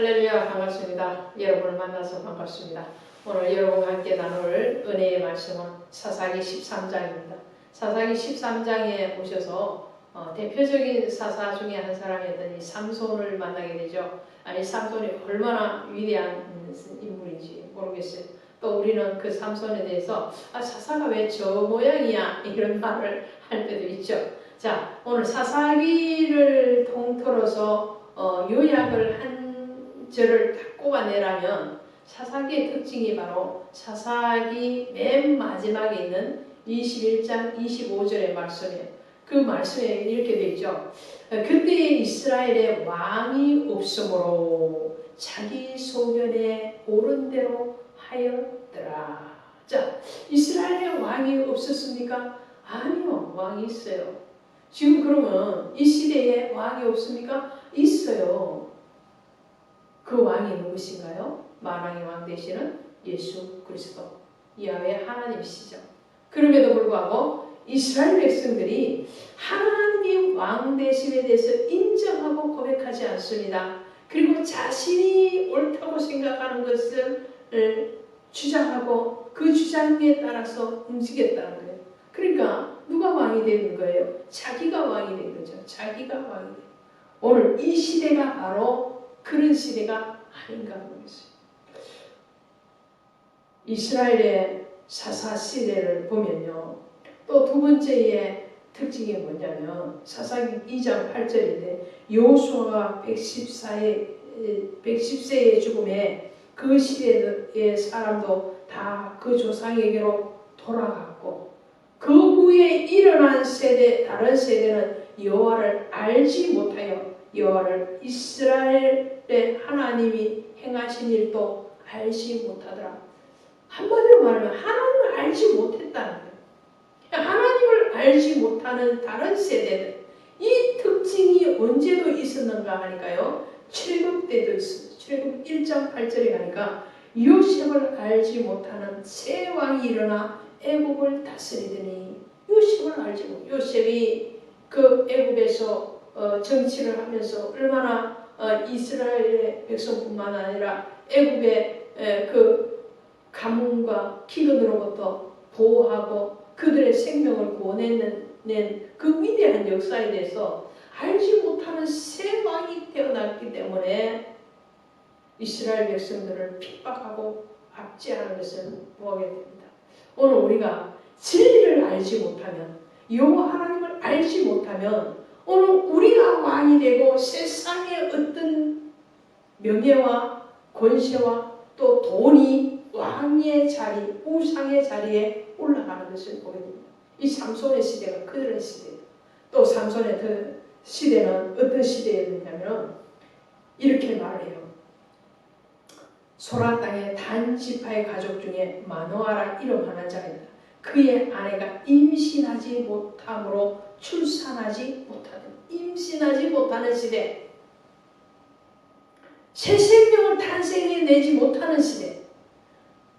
할렐루야 반갑습니다. 여러분을 만나서 반갑습니다. 오늘 여러분과 함께 나눌 은혜의 말씀은 사사기 13장입니다. 사사기 13장에 오셔서 어, 대표적인 사사 중에 한 사람이었던 이 삼손을 만나게 되죠. 아니 삼손이 얼마나 위대한 인물인지 모르겠어요. 또 우리는 그 삼손에 대해서 아 사사가 왜 저 모양이야 이런 말을 할 때도 있죠. 자 오늘 사사기를 통틀어서 어, 요약을 한 절을 다 꼽아내라면 사사기의 특징이 바로 사사기 맨 마지막에 있는 21장 25절의 말씀이에요. 그 말씀에 이렇게 되어 있죠. 그때 이스라엘의 왕이 없으므로 자기 소견에 옳은 대로 하였더라. 자, 이스라엘의 왕이 없었습니까? 아니요, 왕이 있어요. 지금 그러면 이 시대에 왕이 없습니까? 있어요. 그 왕이 누구신가요? 만왕의 왕 되시는 예수 그리스도 야외 하나님이시죠. 그럼에도 불구하고 이스라엘 백성들이 하나님 왕 되심에 대해서 인정하고 고백하지 않습니다. 그리고 자신이 옳다고 생각하는 것을 주장하고 그 주장에 따라서 움직였다는 거예요. 그러니까 누가 왕이 되는 거예요? 자기가 왕이 된 거죠. 자기가 왕이 된 오늘 이 시대가 바로 그런 시대가 아닌가 모르겠어요. 이스라엘의 사사 시대를 보면요. 또 두 번째의 특징이 뭐냐면 사사기 2장 8절인데 여호수아가 114의 110세의 죽음에 그 시대의 사람도 다 그 조상에게로 돌아갔고 그 후에 일어난 세대 다른 세대는 여호와를 알지 못하여 여호와를 이스라엘의 하나님이 행하신 일도 알지 못하더라. 한마디로 말하면 하나님을 알지 못했다는 거예요. 하나님을 알지 못하는 다른 세대들 이 특징이 언제도 있었는가 하니까요. 출급 때도 있습니다. 출급 1장 8절에 가니까 요셉을 알지 못하는 새 왕이 일어나 애국을 다스리더니 요셉을 알지 못 요셉이 그 애국에서 어, 정치를 하면서 얼마나 어, 이스라엘의 백성뿐만 아니라 애굽의 그 가문과 기근으로부터 보호하고 그들의 생명을 구원해낸 그 위대한 역사에 대해서 알지 못하는 새 왕이 태어났기 때문에 이스라엘 백성들을 핍박하고 압제하는 것을 보게 됩니다. 오늘 우리가 진리를 알지 못하면 여호와 하나님을 알지 못하면 오늘 우리가 왕이 되고 세상의 어떤 명예와 권세와 또 돈이 왕의 자리, 우상의 자리에 올라가는 것을 보게 됩니다. 이 삼손의 시대가 그런 시대. 또 삼손의 그 시대는 어떤 시대였냐면 이렇게 말해요. 소라 땅의 단 지파의 가족 중에 마노아라 이름 하나 자입니다. 그의 아내가 임신하지 못함으로 출산하지 못하는 임신하지 못하는 시대 새 생명을 탄생해내지 못하는 시대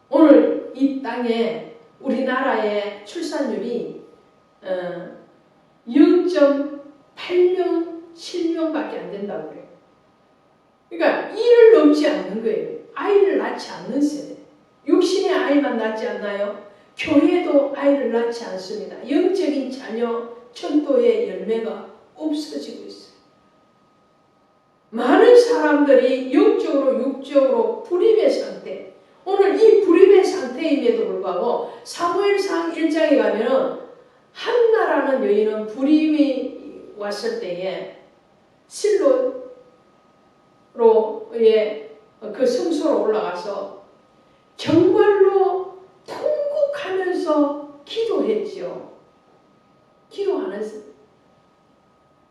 오늘 이 땅에 우리나라의 출산율이 어, 0.8명 7명밖에 안 된다고 그래요. 그러니까 1을 넘지 않는 거예요. 아이를 낳지 않는 세대. 육신의 아이만 낳지 않나요? 교회도 아이를 낳지 않습니다. 영적인 자녀 천도의 열매가 없어지고 있어요. 많은 사람들이 영적으로 육적으로 불임의 상태. 오늘 이 불임의 상태임에도 불구하고 사무엘상 1장에 가면은 한나라는 여인은 불임이 왔을 때에 실로로의 그 성소로 올라가서 정말로 기도했죠. 기도하는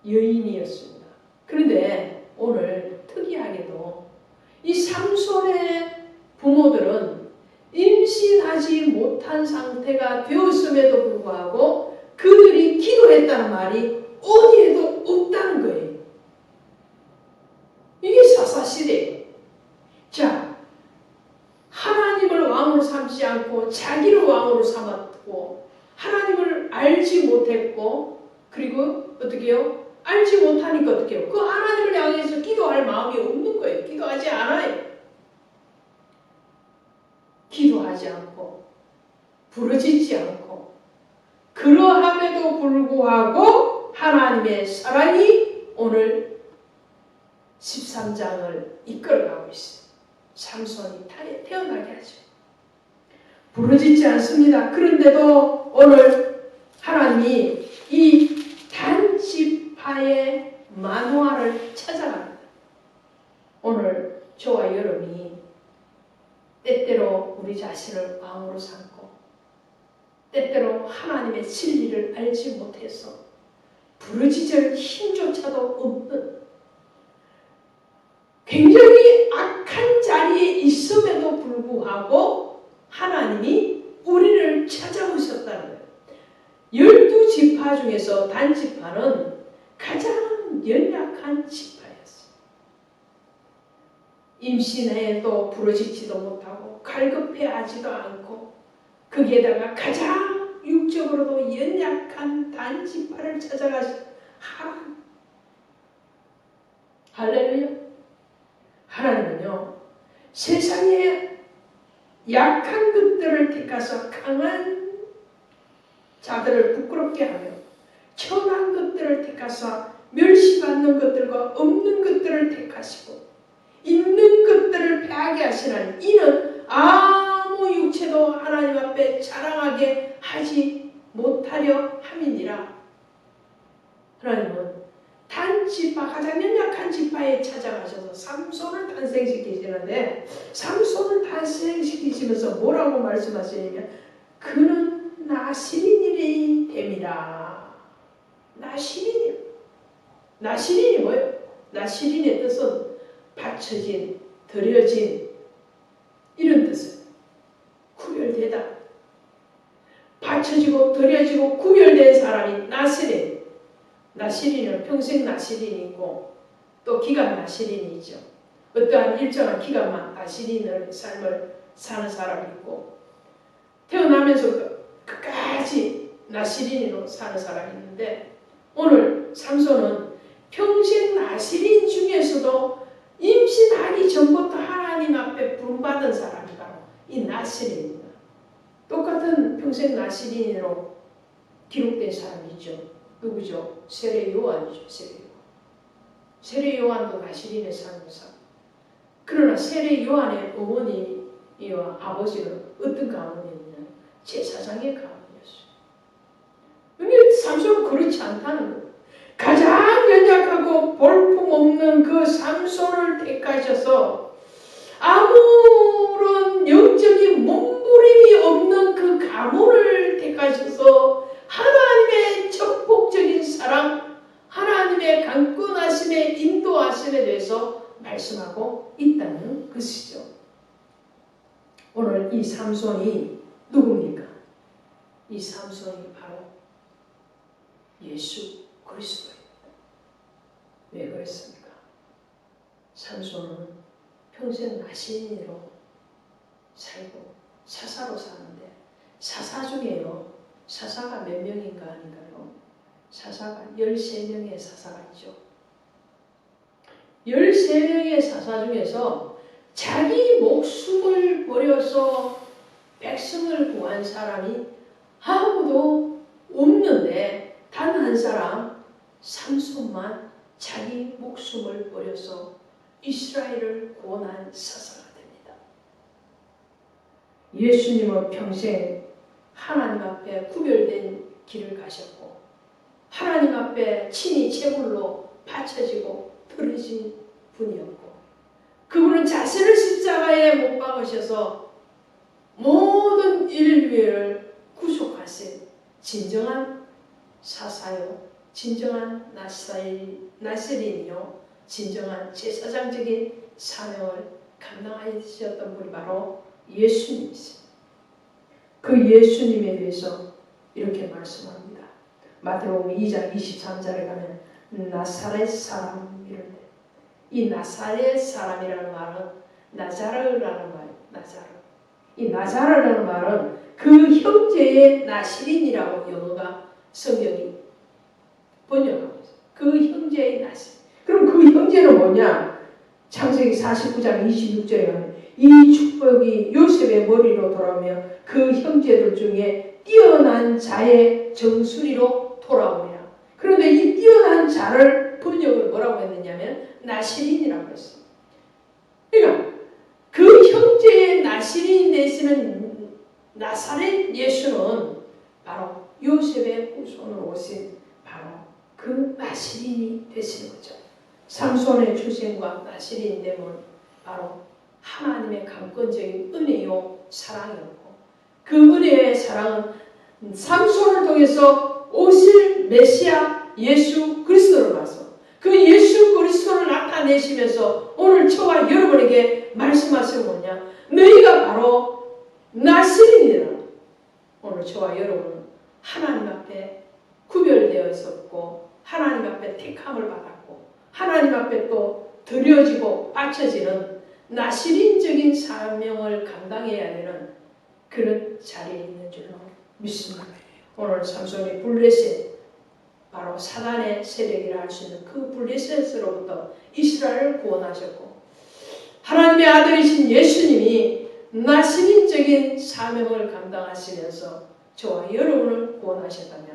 여인이었습니다. 그런데 오늘 특이하게도 이 삼손의 부모들은 임신하지 못한 상태가 되었음에도 불구하고 그들이 기도했다는 말이 어디에도 없다는 거예요. 않고 자기를 왕으로 삼았고 하나님을 알지 못했고 그리고 어떻게 요 알지 못하니까 어떻게 요그 하나님을 향해서 기도할 마음이 없는 거예요. 기도하지 않아요. 기도하지 않고 부르짖지 않고 그러함에도 불구하고 하나님의 사랑이 오늘 13장을 이끌어가고 있어요. 삼손이 태어나게 하죠. 부러지지 않습니다. 그런데도 오늘 하나님이 이 단지파의 만화를 찾아갑니다. 오늘 저와 여러분이 때때로 우리 자신을 왕으로 삼고 때때로 하나님의 진리를 알지 못해서 부르짖을 힘조차도 없는 굉장히 악한 자리에 있음에도 불구하고 하나님이 우리를 찾아오셨다는 거예요. 열두 지파 중에서 단 지파는 가장 연약한 지파였어요. 임신해도 부러지지도 못하고 갈급해하지도 않고 거기에다가 가장 육적으로도 연약한 단 지파를 찾아가신 하나님. 할렐루야. 하나님은요 세상에 약한 것들을 택하서 강한 자들을 부끄럽게 하며 천한 것들을 택하사 멸시받는 것들과 없는 것들을 택하시고 있는 것들을 패하게 하시나니 이는 아무 육체도 하나님 앞에 자랑하게 하지 못하려 함이니라. 하나님은 단 지파 가장 연약한 지파에 찾아가셔서 삼손을 탄생시키시는데 삼손을 탄생시키시면서 뭐라고 말씀하시냐면 그는 나시린이 됩니다. 나시린이 나시린이 뭐예요? 나시린의 뜻은 받쳐진, 드려진 이런 뜻은 구별되다. 받쳐지고 드려지고 구별된 사람이 나시린. 나시린은 평생 나시린이고 또 기간 나시린이 있죠. 어떠한 일정한 기간만 나시린을 삶을 사는 사람이 있고 태어나면서 끝까지 나시린으로 사는 사람이 있는데 오늘 삼손은 평생 나시린 중에서도 임신하기 전부터 하나님 앞에 부름받은 사람이 바로 이 나시린입니다. 똑같은 평생 나시린으로 기록된 사람이 있죠. 누구죠? 세례 요한이죠. 세례 요한. 세례 요한도 나시린의 삶을 사. 그러나 세례 요한의 어머니와 아버지는 어떤 가문이었냐? 제사장의 가문이었어요. 근데 삼손은 그렇지 않다는 거예요. 가장 연약하고 볼품없는 그 삼손을 택하셔서 아무런 영적인 몸부림이 없는 그 가문을 택하셔서 하나님의 적복적인 사랑, 하나님의 강권하심의 인도하심에 대해서 말씀하고 있다는 것이죠. 오늘 이 삼손이 누굽니까? 이 삼손이 바로 예수 그리스도입니다. 왜 그랬습니까? 삼손은 평생 나신으로 살고 사사로 사는데 사사 중에요. 사사가 몇 명인가 아닌가요? 사사가 13명의 사사가 있죠. 13명의 사사 중에서 자기 목숨을 버려서 백성을 구한 사람이 아무도 없는데 단 한 사람 삼손만 자기 목숨을 버려서 이스라엘을 구원한 사사가 됩니다. 예수님은 평생 하나님 앞에 구별된 길을 가셨고 하나님 앞에 친히 제물로 바쳐지고 드러진 분이었고 그분은 자신을 십자가에 못 박으셔서 모든 인류를 구속하신 진정한 사사요 진정한 나사리, 나세린이요 진정한 제사장적인 사명을 감당하셨던 분이 바로 예수님이십니다. 그 예수님에 대해서 이렇게 말씀합니다. 마태복음 2장 23절에 가면 나사렛 사람 때이 나사렛 사람이라는 말은 나자르라는 말이에요. 나자르. 이 나자르라는 말은 그 형제의 나시린이라고 영어가 성경이 번역하고 있어요. 그 형제의 나시. 그럼 그 형제는 뭐냐? 창세기 49장 26절에 가면 이 축복이 요셉의 머리로 돌아오며 그 형제들 중에 뛰어난 자의 정수리로 돌아오리라. 그런데 이 뛰어난 자를 번역을 뭐라고 했느냐면 나시린이라고 했어요. 그러니까 그 형제의 나시린 되시는 나사렛 예수는 바로 요셉의 후손으로 오신 바로 그 나시린이 되시는 거죠. 삼손의 출생과 나시린 됨은 바로 하나님의 강권적인 은혜요 사랑이었고 그 은혜의 사랑은 삼손을 통해서 오실 메시아 예수 그리스도를 봐서 그 예수 그리스도를 나타내시면서 오늘 저와 여러분에게 말씀하시는 뭐냐? 너희가 바로 나시린이라. 오늘 저와 여러분은 하나님 앞에 구별되어 있었고 하나님 앞에 택함을 받았고 하나님 앞에 또 드려지고 바쳐지는 나시린적인 사명을 감당해야 되는 그런 자리에 있는 줄로 믿습니다. 오늘 삼손이 블레셋 바로 사단의 세력이라 할 수 있는 그 블레셋으로부터 이스라엘을 구원하셨고 하나님의 아들이신 예수님이 나시린적인 사명을 감당하시면서 저와 여러분을 구원하셨다면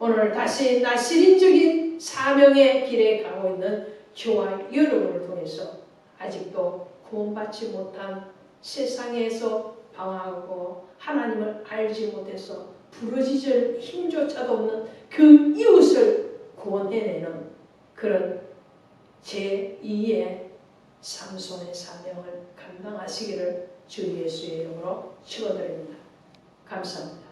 오늘 다시 나시린적인 사명의 길에 가고 있는 저와 여러분을 통해서 아직도 구원받지 못한 세상에서 방황하고 하나님을 알지 못해서 부러지질 힘조차도 없는 그 이웃을 구원해내는 그런 제2의 삼손의 사명을 감당하시기를 주 예수의 이름으로 축원드립니다. 감사합니다.